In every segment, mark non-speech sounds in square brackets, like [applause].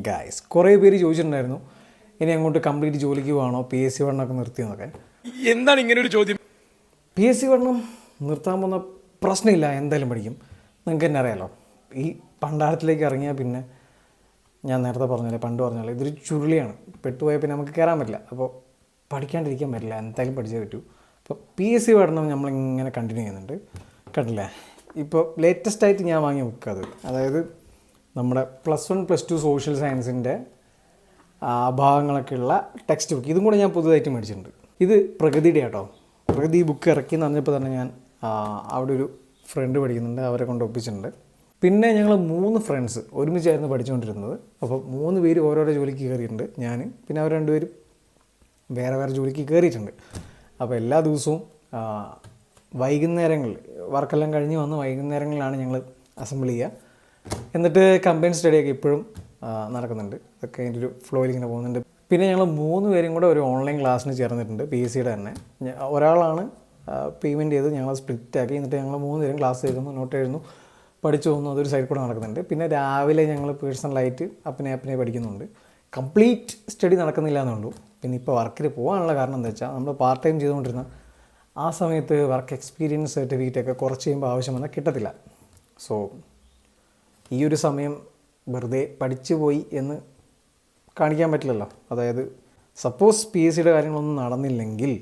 Guys കുറേ പേര് ചോദിച്ചിട്ടുണ്ടായിരുന്നു ഇനി അങ്ങോട്ട് കംപ്ലീറ്റ് ജോലിക്ക് പോകണോ പി എസ് സി പഠനമൊക്കെ നിർത്തിയെന്നൊക്കെ. എന്താണ് ഇങ്ങനെ ഒരു ചോദ്യം? പി എസ് സി പഠനം നിർത്താൻ പോകുന്ന പ്രശ്നമില്ല എന്തായാലും പഠിക്കും. നിങ്ങൾക്ക് തന്നെ അറിയാലോ ഈ പണ്ടാരത്തിലേക്ക് ഇറങ്ങിയാൽ പിന്നെ ഞാൻ നേരത്തെ പറഞ്ഞാലേ പണ്ട് പറഞ്ഞാലേ ഇതൊരു ചുരുളിയാണ്. പെട്ടുപോയാൽ പിന്നെ നമുക്ക് കയറാൻ പറ്റില്ല. അപ്പോൾ പഠിക്കാണ്ടിരിക്കാൻ പറ്റില്ല എന്തായാലും പഠിച്ചേ പറ്റൂ. അപ്പോൾ പി എസ് സി പഠനം നമ്മളിങ്ങനെ കണ്ടിന്യൂ ചെയ്യുന്നുണ്ട്. കണ്ടില്ലേ? ഇപ്പോൾ ലേറ്റസ്റ്റ് ആയിട്ട് ഞാൻ വാങ്ങിയ ബുക്ക് അത്. അതായത് നമ്മുടെ plus one plus two social സയൻസിന്റെ ഭാഗങ്ങളൊക്കെയുള്ള ഭാഗങ്ങളൊക്കെ ടെക്സ്റ്റ് ബുക്ക് ഇതും കൂടെ ഞാൻ പുതുതായിട്ട് മേടിച്ചിട്ടുണ്ട്. ഇത് പ്രകൃതിയുടെ കേട്ടോ പ്രകൃതി ബുക്ക് ഇറക്കി എന്ന് പറഞ്ഞപ്പോൾ തന്നെ ഞാൻ അവിടെ ഒരു ഫ്രണ്ട് പഠിക്കുന്നുണ്ട്. അവരെ കൊണ്ട് ഒപ്പിച്ചിട്ടുണ്ട്. പിന്നെ ഞങ്ങൾ മൂന്ന് ഫ്രണ്ട്സ് ഒരുമിച്ചായിരുന്നു പഠിച്ചുകൊണ്ടിരുന്നത്. അപ്പോൾ മൂന്ന് പേര് ഓരോരോ ജോലിക്ക് കയറിയിട്ടുണ്ട്. ഞാൻ പിന്നെ അവർ രണ്ടുപേരും വേറെ വേറെ ജോലിക്ക് കയറിയിട്ടുണ്ട്. അപ്പോൾ എല്ലാ ദിവസവും വൈകുന്നേരങ്ങളിൽ വർക്കെല്ലാം കഴിഞ്ഞ് വന്ന് വൈകുന്നേരങ്ങളിലാണ് ഞങ്ങൾ അസംബിൾ ചെയ്യുക. എന്നിട്ട് കമ്പൈൻ സ്റ്റഡിയൊക്കെ ഇപ്പോഴും നടക്കുന്നുണ്ട്. അതൊക്കെ അതിന്റെ ഒരു ഫ്ലോയിൽ ഇങ്ങനെ പോകുന്നുണ്ട്. പിന്നെ ഞങ്ങൾ മൂന്ന് പേരും കൂടെ ഒരു ഓൺലൈൻ ക്ലാസ്സിന് ചേർന്നിട്ടുണ്ട് പി എസ് സിയുടെ തന്നെ. ഒരാളാണ് പേയ്മെന്റ് ചെയ്ത് ഞങ്ങൾ സ്പ്ലിറ്റ് ആക്കി. എന്നിട്ട് ഞങ്ങൾ മൂന്ന് പേരും ക്ലാസ് എഴുതുന്നു നോട്ട് എഴുതുന്നു പഠിച്ചു പോകുന്നു. അതൊരു സൈഡ് കൂടെ നടക്കുന്നുണ്ട്. പിന്നെ രാവിലെ ഞങ്ങൾ പേഴ്സണലായിട്ട് അപ്പനെ അപ്പനെ പഠിക്കുന്നുണ്ട്. കംപ്ലീറ്റ് സ്റ്റഡി നടക്കുന്നില്ല എന്നുള്ളൂ. പിന്നെ ഇപ്പോൾ വർക്കിൽ പോകാനുള്ള കാരണം എന്താ വെച്ചാൽ നമ്മൾ പാർട്ട് ടൈം ചെയ്തുകൊണ്ടിരുന്ന ആ സമയത്ത് വർക്ക് എക്സ്പീരിയൻസ് സർട്ടിഫിക്കറ്റ് ഒക്കെ കുറച്ച് കഴിയുമ്പോൾ ആവശ്യം വന്നാൽ കിട്ടത്തില്ല. സോ ഈ ഒരു സമയം വെറുതെ പഠിച്ചു പോയി എന്ന് കാണിക്കാൻ പറ്റില്ലല്ലോ. അതായത് സപ്പോസ് പി എസ് സിയുടെ കാര്യങ്ങളൊന്നും നടന്നില്ലെങ്കിൽ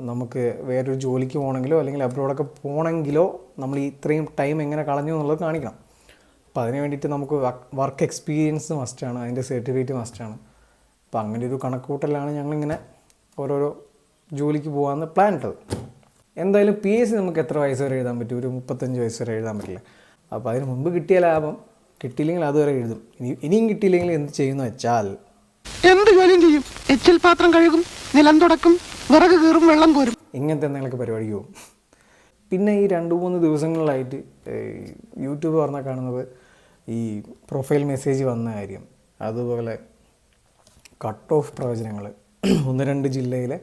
നമുക്ക് വേറൊരു ജോലിക്ക് പോകണമെങ്കിലോ അല്ലെങ്കിൽ അബ്രോഡൊക്കെ പോകണമെങ്കിലോ നമ്മൾ ഇത്രയും ടൈം എങ്ങനെ കളഞ്ഞു എന്നുള്ളത് കാണിക്കണം. അപ്പോൾ അതിന് വേണ്ടിയിട്ട് നമുക്ക് വർക്ക് എക്സ്പീരിയൻസ് മസ്റ്റാണ് അതിന്റെ സർട്ടിഫിക്കറ്റ് മസ്റ്റാണ് അപ്പോൾ അങ്ങനെ ഒരു കണക്കൂട്ടലാണ് ഞങ്ങളിങ്ങനെ ഓരോരോ ജോലിക്ക് പോകാമെന്ന് പ്ലാൻ ഇട്ടത്. എന്തായാലും പി എസ് സി നമുക്ക് എത്ര വയസ്സ് വരെ എഴുതാൻ പറ്റും? ഒരു മുപ്പത്തഞ്ച് വയസ്സ് വരെ എഴുതാൻ പറ്റില്ല? അപ്പോൾ അതിന് മുമ്പ് കിട്ടിയ ലാഭം കിട്ടിയില്ലെങ്കിൽ അതുവരെ എഴുതും. ഇനി ഇനിയും കിട്ടിയില്ലെങ്കിൽ എന്ത് ചെയ്യുമെന്ന് വെച്ചാൽ? എന്ത് ജോലിയും ചെയ്യും? എച്ചിൽ പാത്രം കഴുകും നിലം തുടക്കും വിറക് കീറും വെള്ളം കോരും. ഇങ്ങനത്തെ എന്തെങ്കിലുമൊക്കെ പരിപാടി പോകും. പിന്നെ ഈ രണ്ട് മൂന്ന് ദിവസങ്ങളിലായിട്ട് യൂട്യൂബ് പറഞ്ഞാൽ കാണുന്നത് ഈ പ്രൊഫൈൽ മെസ്സേജ് വന്ന കാര്യം. അതുപോലെ കട്ട് ഓഫ് പ്രവചനങ്ങൾ ഒന്ന് രണ്ട് ജില്ലയിലെ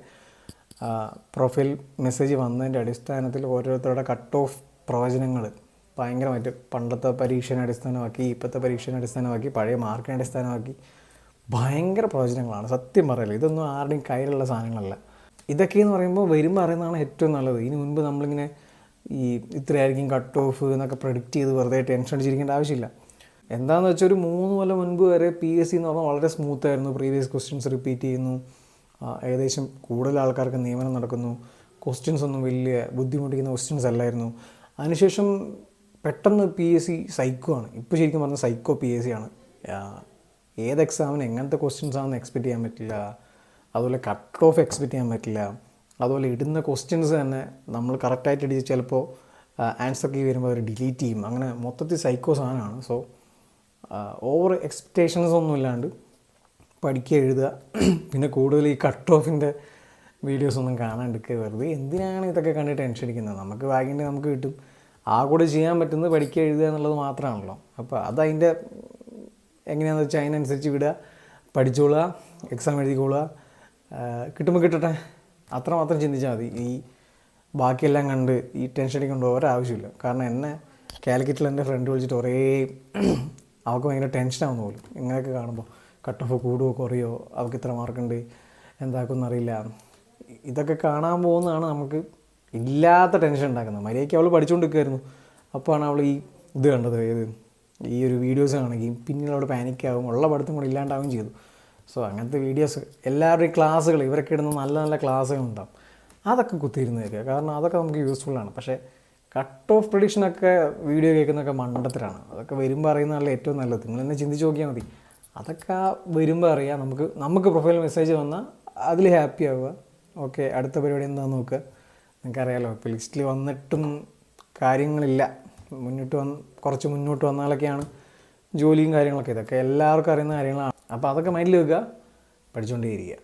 പ്രൊഫൈൽ മെസ്സേജ് വന്നതിന്റെ അടിസ്ഥാനത്തിൽ ഓരോരുത്തരുടെ കട്ട് ഓഫ് പ്രവചനങ്ങൾ ഭയങ്കരമായിട്ട് പണ്ടത്തെ പരീക്ഷനെ അടിസ്ഥാനമാക്കി ഇപ്പോഴത്തെ പരീക്ഷനെ അടിസ്ഥാനമാക്കി പഴയ മാർക്കിനെ അടിസ്ഥാനമാക്കി ഭയങ്കര പ്രവചനങ്ങളാണ്. സത്യം പറയല്ല ഇതൊന്നും ആരുടെയും കയ്യിലുള്ള സാധനങ്ങളല്ല. ഇതൊക്കെ എന്ന് പറയുമ്പോൾ വരുമ്പോൾ അറിയുന്നതാണ് ഏറ്റവും നല്ലത്. ഇതിന് മുൻപ് നമ്മളിങ്ങനെ ഈ ഇത്രയായിരിക്കും കട്ട് ഓഫ് എന്നൊക്കെ പ്രഡിക്റ്റ് ചെയ്ത് വെറുതെ ടെൻഷൻ അടിച്ചിരിക്കേണ്ട ആവശ്യമില്ല. എന്താണെന്ന് വെച്ചാൽ ഒരു മൂന്ന് കൊല്ലം മുൻപ് വരെ പി എസ് സി എന്ന് പറഞ്ഞാൽ വളരെ സ്മൂത്ത് ആയിരുന്നു. പ്രീവിയസ് ക്വസ്റ്റ്യൻസ് റിപ്പീറ്റ് ചെയ്യുന്നു. ഏകദേശം കൂടുതൽ ആൾക്കാർക്ക് നിയമനം നടക്കുന്നു. ക്വസ്റ്റ്യൻസ് ഒന്നും വലിയ ബുദ്ധിമുട്ടിക്കുന്ന ക്വസ്റ്റ്യൻസ് അല്ലായിരുന്നു. അതിനുശേഷം പെട്ടെന്ന് പി എസ് സി സൈക്കോ ആണ് ഇപ്പോൾ ശരിക്കും പറഞ്ഞാൽ സൈക്കോ പി എസ് സി ആണ്. ഏത് എക്സാമിന് എങ്ങനത്തെ ക്വസ്റ്റ്യൻസ് ആണെന്ന് എക്സ്പെക്റ്റ് ചെയ്യാൻ പറ്റില്ല. അതുപോലെ കട്ട് ഓഫ് എക്സ്പെക്റ്റ് ചെയ്യാൻ പറ്റില്ല. അതുപോലെ ഇടുന്ന ക്വസ്റ്റ്യൻസ് തന്നെ നമ്മൾ കറക്റ്റായിട്ട് ഇടിച്ച് ചിലപ്പോൾ ആൻസർ കീ വരുമ്പോൾ അവർ ഡിലീറ്റ് ചെയ്യും. അങ്ങനെ മൊത്തത്തിൽ സൈക്കോ സാധനമാണ്. സോ ഓവർ എക്സ്പെക്റ്റേഷൻസ് ഒന്നും ഇല്ലാണ്ട് പഠിക്കുക എഴുതുക. പിന്നെ കൂടുതൽ ഈ കട്ട് ഓഫിന്റെ വീഡിയോസ് ഒന്നും കാണാണ്ടിരിക്കുക വെറുതെ. എന്തിനാണ് ഇതൊക്കെ കണ്ടിട്ട് ടെൻഷൻ അടിക്കുന്നത് നമുക്ക് വാഗിന്റെ നമുക്ക് കിട്ടും. ആ കൂടെ ചെയ്യാൻ പറ്റുന്നത് പഠിക്കുക എഴുതുക എന്നുള്ളത് മാത്രമാണല്ലോ. അപ്പോൾ അതതിന്റെ എങ്ങനെയാണെന്ന് വെച്ചാൽ അതിനനുസരിച്ച് വിടുക പഠിച്ചോളുക എക്സാം എഴുതിക്കോളുക കിട്ടുമ്പോൾ കിട്ടട്ടെ. അത്രമാത്രം ചിന്തിച്ചാൽ മതി. ഈ ബാക്കിയെല്ലാം കണ്ട് ഈ ടെൻഷൻ അടിക്കൊണ്ട് ഒരാവശ്യമില്ല. കാരണം എന്നെ കാലിക്കറ്റിൽ എന്റെ ഫ്രണ്ട് വിളിച്ചിട്ട് ഒരേ [clears throat] അവൾക്ക് ഭയങ്കര ടെൻഷനാവുന്ന പോലും. ഇങ്ങനെയൊക്കെ കാണുമ്പോൾ കട്ട് ഓഫ് കൂടുമോ കുറയോ അവൾക്ക് ഇത്ര മാർക്കുണ്ട് എന്താക്കുമെന്നറിയില്ല ഇതൊക്കെ കാണാൻ പോകുന്നതാണ് നമുക്ക് ഇല്ലാത്ത ടെൻഷൻ ഉണ്ടാക്കുന്നത്. മര്യാദയ്ക്ക് അവൾ പഠിച്ചുകൊണ്ടിരിക്കുമായിരുന്നു അപ്പോഴാണ് അവൾ ഈ ഇത് കണ്ടത്. ഏത്? ഈ ഒരു വീഡിയോസ് കാണുകയും പിന്നീട് അവിടെ പാനിക്കാവും ഉള്ള പഠിത്തം കൂടെ ഇല്ലാണ്ടാവുകയും ചെയ്തു. സോ അങ്ങനത്തെ വീഡിയോസ് എല്ലാവരുടെയും ക്ലാസ്സുകൾ ഇവരൊക്കെ ഇടുന്ന നല്ല നല്ല ക്ലാസ്സുകൾ ഉണ്ടാവും അതൊക്കെ കുത്തിയിരുന്ന് കേൾക്കുക കാരണം അതൊക്കെ നമുക്ക് യൂസ്ഫുള്ളാണ് പക്ഷേ കട്ട് ഓഫ് പ്രഡിക്ഷനൊക്കെ വീഡിയോ കേൾക്കുന്നതൊക്കെ മണ്ടത്തിലാണ് അതൊക്കെ വരുമ്പോൾ അറിയുന്നതല്ല ഏറ്റവും നല്ലത്. നിങ്ങൾ തന്നെ ചിന്തിച്ച് നോക്കിയാൽ മതി. അതൊക്കെ വരുമ്പോൾ അറിയാം. നമുക്ക് നമുക്ക് പ്രൊഫൈൽ മെസ്സേജ് വന്നാൽ അതിൽ ഹാപ്പി ആവുക. ഓക്കെ അടുത്ത പരിപാടി എന്താണെന്ന് നോക്കുക. നിങ്ങൾക്കറിയാലോ ഇപ്പോൾ ലിസ്റ്റിൽ വന്നിട്ടും കാര്യങ്ങളില്ല. മുന്നോട്ട് വന്ന് കുറച്ച് മുന്നോട്ട് വന്നാലൊക്കെയാണ് ജോലിയും കാര്യങ്ങളൊക്കെ. ഇതൊക്കെ എല്ലാവർക്കും അറിയുന്ന കാര്യങ്ങളാണ്. അപ്പോൾ അതൊക്കെ മൈൻഡിൽ വെക്കുക പഠിച്ചുകൊണ്ടേ ഇരിക്കുക.